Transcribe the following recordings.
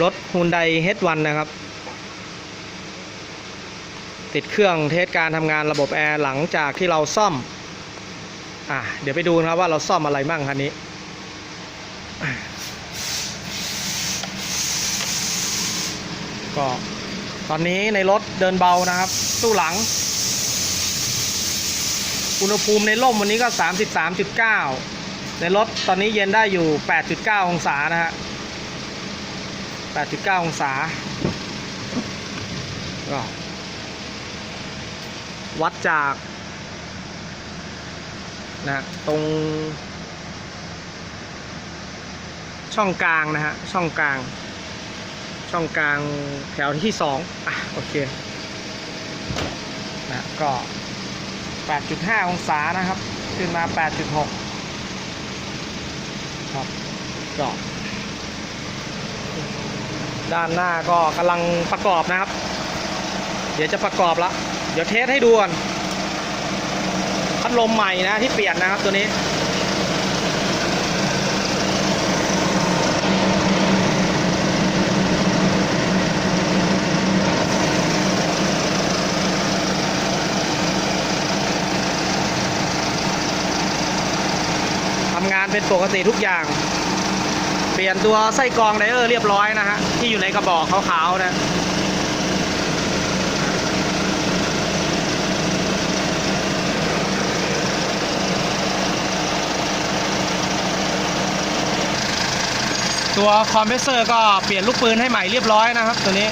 รถ Hyundai H1 นะครับ ติดเครื่องเทสการทำงานระบบแอร์หลังจากที่เราซ่อม อะเดี๋ยวไปดูนะครับว่าเราซ่อมอะไรมั่งคันนี้ก็ตอนนี้ในรถเดินเบานะครับ ตู้หลัง อุณหภูมิในร่มวันนี้ก็ 33.9 ในรถตอนนี้เย็นได้อยู่ 8.9 องศานะฮะ 8.9 องศา ก็ วัดจากนะตรง ช่องกลางนะฮะ ช่องกลาง ช่องกลางแถวที่สองอะ โอเค นะก็ 8.5 องศานะครับ ขึ้นมา 8.6 ครับก็ ด้านหน้าก็กำลังประกอบนะครับ เดี๋ยวจะประกอบละเดี๋ยวเทสให้ดูก่อนพัดลมใหม่นะที่เปลี่ยนนะครับตัวนี้ทำงานเป็นปกติทุกอย่าง ลี่ยนตัวไส้กรองไดเออร์เรียบร้อยนะฮะ ที่อยู่ในกระบอกขาวๆนะตัวคอมเพรสเซอร์ก็เปลี่ยนลูกปืนให้ใหม่เรียบร้อยนะครับตัวนี้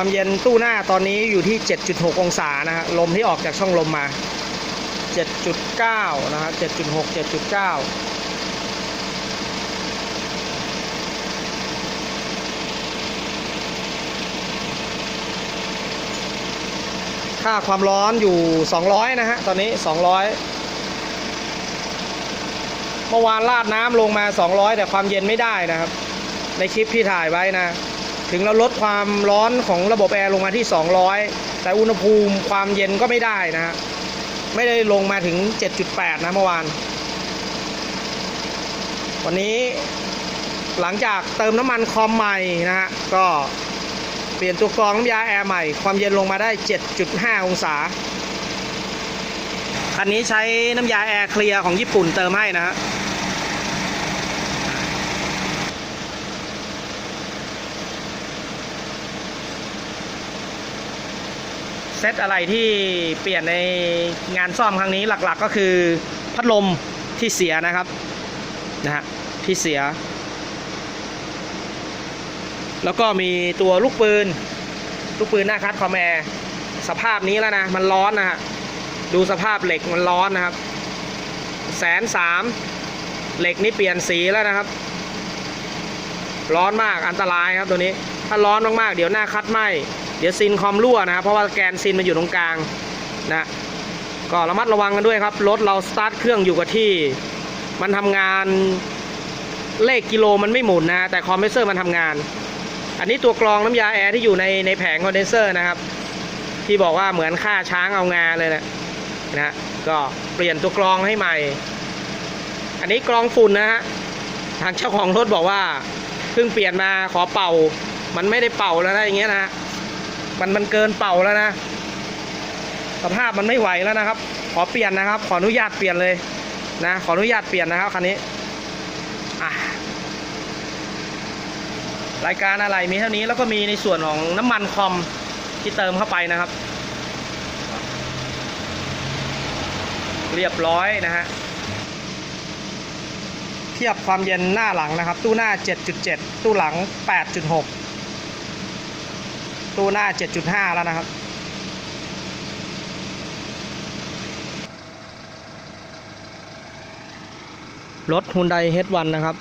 ความเย็นตู้หน้าตอนนี้อยู่ที่ 7.6 องศานะฮะลมที่ออกจากช่องลมมา 7.9 นะฮะ7.6 7.9ค่าความร้อนอยู่ 200 นะฮะ ตอนนี้ 200 เมื่อวานลาดน้ำลงมา 200 แต่ความเย็นไม่ได้นะครับ ในคลิปที่ถ่ายไว้นะ ถึงเราลดความร้อนของระบบแอร์ลงมาที่ 200 แต่อุณหภูมิความเย็นก็ไม่ได้นะฮะไม่ได้ลงมาถึง 7.8 นะเมื่อวาน วันนี้หลังจากเติมน้ำมันคอมใหม่นะฮะก็เปลี่ยนตัวกรองน้ำยาแอร์ใหม่ ความเย็นลงมาได้ 7.5 องศา คันนี้ใช้น้ำยาแอร์เคลียร์ของญี่ปุ่นเติมให้นะฮะ เซตอะไรที่เปลี่ยนในงานซ่อมครั้งนี้หลักๆก็คือพัดลมที่เสียนะครับนะฮะที่เสีย แล้วก็มีตัวลูกปืน ลูกปืนหน้าคัดคอมแอร์สภาพนี้แล้วนะ มันร้อนนะฮะดูสภาพเหล็กมันร้อนนะครับแสนสามเหล็กนี่เปลี่ยนสีแล้วนะครับ ร้อนมากอันตรายครับตัวนี้ ถ้าร้อนมากๆเดี๋ยวหน้าคัดไหม เดี๋ยวซินคอมรั่วนะครับเพราะว่าแกนซินมันอยู่ตรงกลางนะก็ระมัดระวังกันด้วยครับรถเราสตาร์ทเครื่องอยู่กับที่ มันทำงานเลขกิโลมันไม่หมุนนะแต่คอมเพรสเซอร์มันทำงาน อันนี้ตัวกรองน้ำยาแอร์ที่อยู่ในในแผงคอนเดนเซอร์นะครับ ที่บอกว่าเหมือนฆ่าช้างเอางาเลยนะนะก็เปลี่ยนตัวกรองให้ใหม่ อันนี้กรองฝุ่นนะฮะทางเจ้าของรถบอกว่าเพิ่งเปลี่ยนมาขอเป่า มันไม่ได้เป่าแล้วนะอย่างเงี้ยนะ มันมันเกินเป่าแล้วนะ สภาพมันไม่ไหวแล้วนะครับ ขอเปลี่ยนนะครับ ขออนุญาตเปลี่ยนเลยนะ ขออนุญาตเปลี่ยนนะครับคันนี้อะรายการอะไรมีเท่านี้แล้วก็มีในส่วนของน้ำมันคอมที่เติมเข้าไปนะครับ เรียบร้อยนะฮะเทียบความเย็นหน้าหลังนะครับ ตู้หน้า 7.7 ตู้หลัง 8.6 ตู้หน้า 7.5 แล้วนะครับ รถ Hyundai H1 นะครับ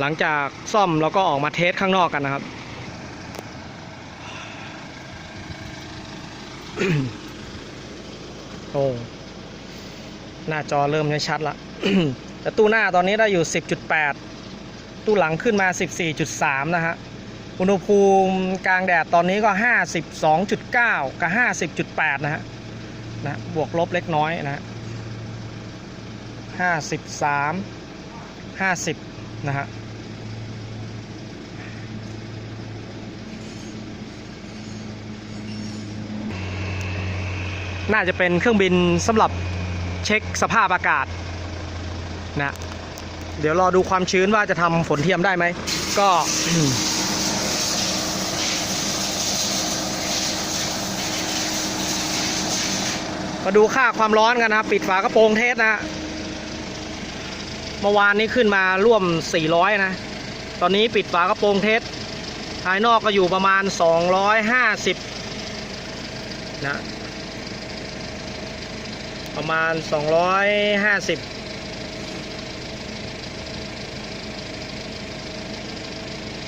หลังจากซ่อมแล้วก็ออกมาเทสข้างนอกกันนะครับ โอ้หน้าจอเริ่มไม่ชัดละแต่ตู้หน้าตอนนี้ได้อยู่ 10.8 ตู้หลังขึ้นมา 14.3 นะฮะ อุณหภูมิกลางแดดตอนนี้ก็ 52.9 กับ 50.8 นะฮะนะบวกลบเล็กน้อยนะฮะ53 50 นะฮะน่าจะเป็นเครื่องบินสำหรับเช็คสภาพอากาศนะ เดี๋ยวรอดูความชื้นว่าจะทำฝนเทียมได้ไหม ก็ มาดูค่าความร้อนกันนะครับ ปิดฝากระโปรงเทสนะฮะเมื่อวานนี้ขึ้นมาร่วม 400 นะ ตอนนี้ปิดฝากระโปรงเทสภายนอกก็อยู่ประมาณ 250 นะ ประมาณ 250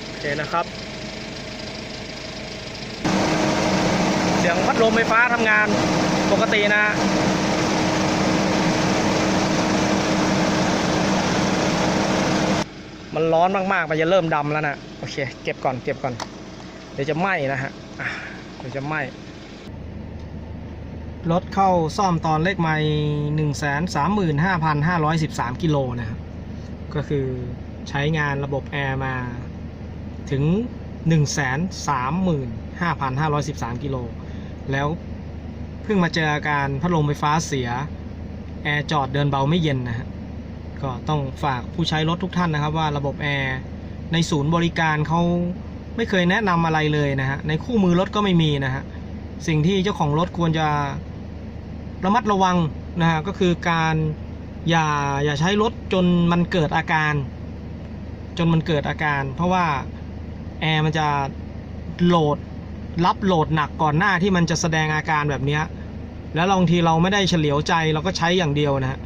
โอเคนะครับ เสียงพัดลมไฟฟ้าทำงาน ปกตินะมันร้อนมากๆ มันจะเริ่มดำแล้วนะ โอเค เก็บก่อน เก็บก่อน เดี๋ยวจะไหม้นะฮะอะเดี๋ยวจะไหม้ รถเข้าซ่อมตอนเลขไม่หนึ่งแสนสามหมื่นห้าพันห้าร้อยสิบสามกิโลนะครับ ก็คือใช้งานระบบแอร์มาถึงหนึ่งแสนสามหมื่นห้าพันห้าร้อยสิบสามกิโล แล้ว เพิ่งมาเจออาการพัดลมไฟฟ้าเสีย แอร์จอดเดินเบาไม่เย็นนะฮะก็ต้องฝากผู้ใช้รถทุกท่านนะครับ ว่าระบบแอร์ในศูนย์บริการเขาไม่เคยแนะนำอะไรเลยนะฮะในคู่มือรถก็ไม่มีนะฮะสิ่งที่เจ้าของรถควรจะระมัดระวังนะฮะก็คือการอย่าอย่าใช้รถจนมันเกิดอาการ จนมันเกิดอาการ เพราะว่าแอร์มันจะโหลด รับโหลดหนักก่อนหน้าที่มันจะแสดงอาการแบบนี้ แล้วบางทีเราไม่ได้เฉลียวใจเราก็ใช้อย่างเดียวนะฮะ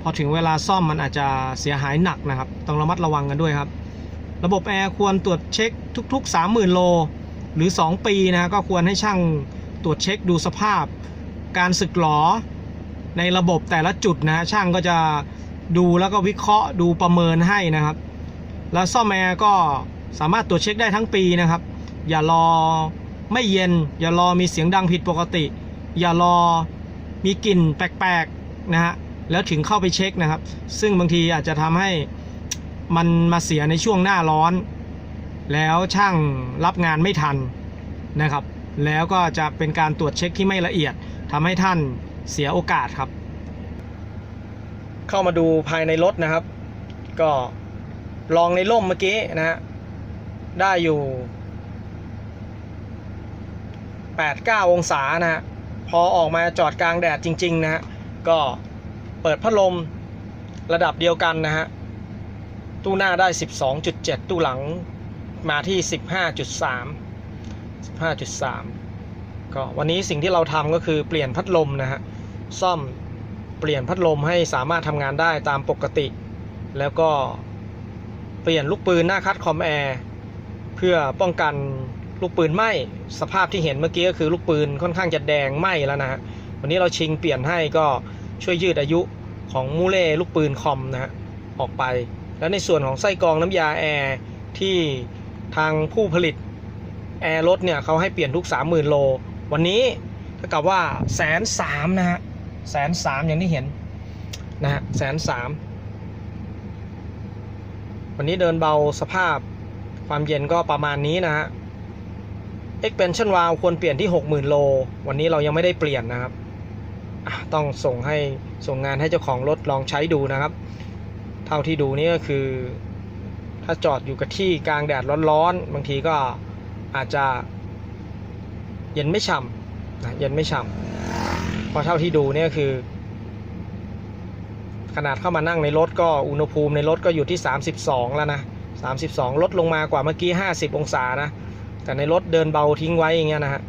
พอถึงเวลาซ่อมมันอาจจะเสียหายหนักนะครับ ต้องระมัดระวังกันด้วยครับ ระบบแอร์ควรตรวจเช็คทุก ๆ 30,000 โล หรือ 2 ปีนะก็ควรให้ช่างตรวจเช็คดูสภาพ การสึกหรอในระบบแต่ละจุดนะช่างก็จะดูแล้วก็วิเคราะห์ดูประเมินให้นะครับ แล้วซ่อมแอร์ก็สามารถตรวจเช็คได้ทั้งปีนะครับ อย่ารอไม่เย็น อย่ารอมีเสียงดังผิดปกติ อย่ารอมีกลิ่นแปลกๆนะฮะแล้วถึงเข้าไปเช็คนะครับ ซึ่งบางทีอาจจะทำให้มันมาเสียในช่วงหน้าร้อน แล้วช่างรับงานไม่ทันนะครับ แล้วก็จะเป็นการตรวจเช็คที่ไม่ละเอียดทำให้ท่านเสียโอกาสครับ เข้ามาดูภายในรถนะครับ ก็ลองในร่มเมื่อกี้นะฮะได้อยู่ 8-9 องศานะฮะพอออกมาจอดกลางแดดจริงๆนะฮะก็เปิดพัดลมระดับเดียวกันนะฮะตู้หน้าได้ 12.7 ตู้หลังมาที่ 15.3 15.3 ก็วันนี้สิ่งที่เราทำก็คือเปลี่ยนพัดลมนะฮะซ่อมเปลี่ยนพัดลมให้สามารถทำงานได้ตามปกติ แล้วก็เปลี่ยนลูกปืนหน้าคัดคอมแอร์เพื่อป้องกัน ลูกปืนไหม้สภาพที่เห็นเมื่อกี้ก็คือลูกปืนค่อนข้างจะแดงไหม้แล้วนะฮะวันนี้เราชิงเปลี่ยนให้ก็ช่วยยืดอายุของมูเล่ลูกปืนคอมนะฮะออกไป แล้วในส่วนของไส้กรองน้ำยาแอร์ที่ทางผู้ผลิตแอร์รถเนี่ยเขาให้เปลี่ยนทุก 30,000 โล วันนี้เท่ากับว่าแสนสามนะฮะแสนสามอย่างที่เห็นนะฮะแสนสามวันนี้เดินเบาสภาพความเย็นก็ประมาณนี้นะฮะ expansion valve ควรเปลี่ยนที่ 60,000 โล วันนี้เรายังไม่ได้เปลี่ยนนะครับ ต้องส่งให้ส่งงานให้เจ้าของรถลองใช้ดูนะครับ เท่าที่ดูนี่ก็คือ ถ้าจอดอยู่กับที่กลางแดดร้อนๆ บางทีก็อาจจะ เย็นไม่ฉ่ำนะเย็นไม่ฉ่ำเพราะเท่าที่ดูนี่ยคือ ขนาดเข้ามานั่งในรถก็อุณหภูมิในรถก็อยู่ที่ 32 แล้วนะ 32 ลดลงมากว่าเมื่อกี้ 50 องศานะ แต่ในรถเดินเบาทิ้งไว้อย่างเงี้ยนะฮะ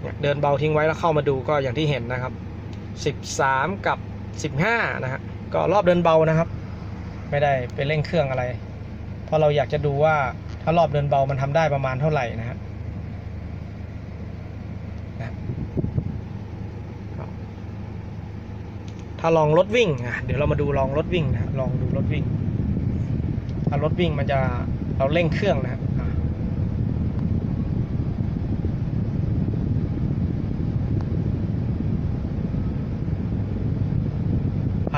เนี่ยเดินเบาทิ้งไว้แล้วเข้ามาดูก็อย่างที่เห็นนะครับ 13 กับ 15 นะฮะก็รอบเดินเบานะครับ ไม่ได้ไปเร่งเครื่องอะไร เพราะเราอยากจะดูว่าถ้ารอบเดินเบามันทำได้ประมาณเท่าไหร่นะฮะถ้าลองรถวิ่งอะเดี๋ยวเรามาดูลองรถวิ่งนะฮะลองดูรถวิ่งถ้ารถวิ่งมันจะเราเร่งเครื่องนะครับ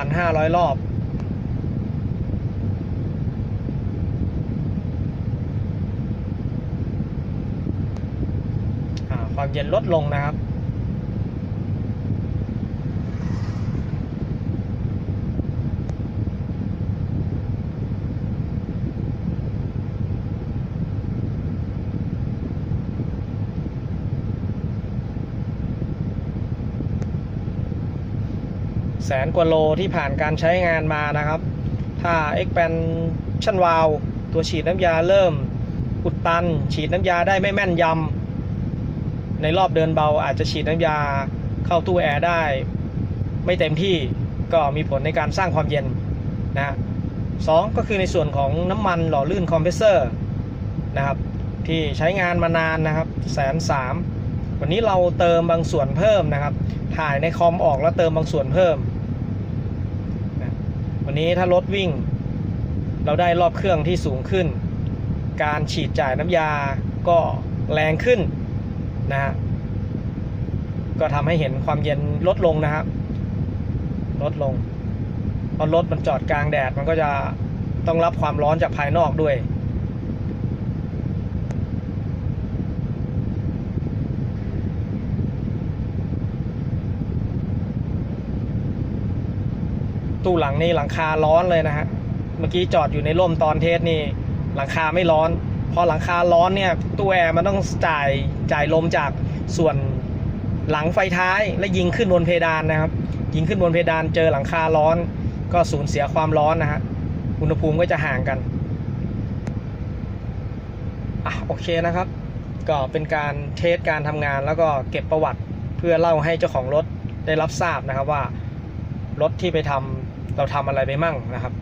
พันห้าร้อยรอบ ความเย็นลดลงนะครับ แสนกว่าโลที่ผ่านการใช้งานมานะครับ ถ้า expansion valve ตัวฉีดน้ำยาเริ่มอุดตัน ฉีดน้ำยาได้ไม่แม่นยำในรอบเดินเบาอาจจะฉีดน้ำยาเข้าตู้แอร์ได้ ไม่เต็มที่ก็มีผลในการสร้างความเย็นนะสองก็คือในส่วนของน้ำมันหล่อลื่นคอมเพรสเซอร์นะครับที่ใช้งานมานานนะครับแสนสามวันนี้เราเติมบางส่วนเพิ่มนะครับ ถ่ายในคอมออกแล้วเติมบางส่วนเพิ่ม นี้ถ้ารถวิ่ง เราได้รอบเครื่องที่สูงขึ้น การฉีดจ่ายน้ำยาก็แรงขึ้นนะฮะก็ทำให้เห็นความเย็นลดลงนะครับลดลงพอรถมันจอดกลางแดดมันก็จะต้องรับความร้อนจากภายนอกด้วย ตู้หลังนี่หลังคาร้อนเลยนะฮะ เมื่อกี้จอดอยู่ในร่มตอนเทสนี่ หลังคาไม่ร้อน พอหลังคาร้อนเนี่ยตู้แอร์มันต้องจ่ายจ่ายลมจากส่วนหลังไฟท้ายและยิงขึ้นบนเพดานนะครับ ยิงขึ้นบนเพดานเจอหลังคาร้อน ก็สูญเสียความร้อนนะฮะอุณหภูมิก็จะห่างกันอะโอเคนะครับ ก็เป็นการเทสการทำงานแล้วก็เก็บประวัติเพื่อเล่าให้เจ้าของรถได้รับทราบนะครับว่ารถที่ไปทำ เราทำอะไรไปมั่งนะครับ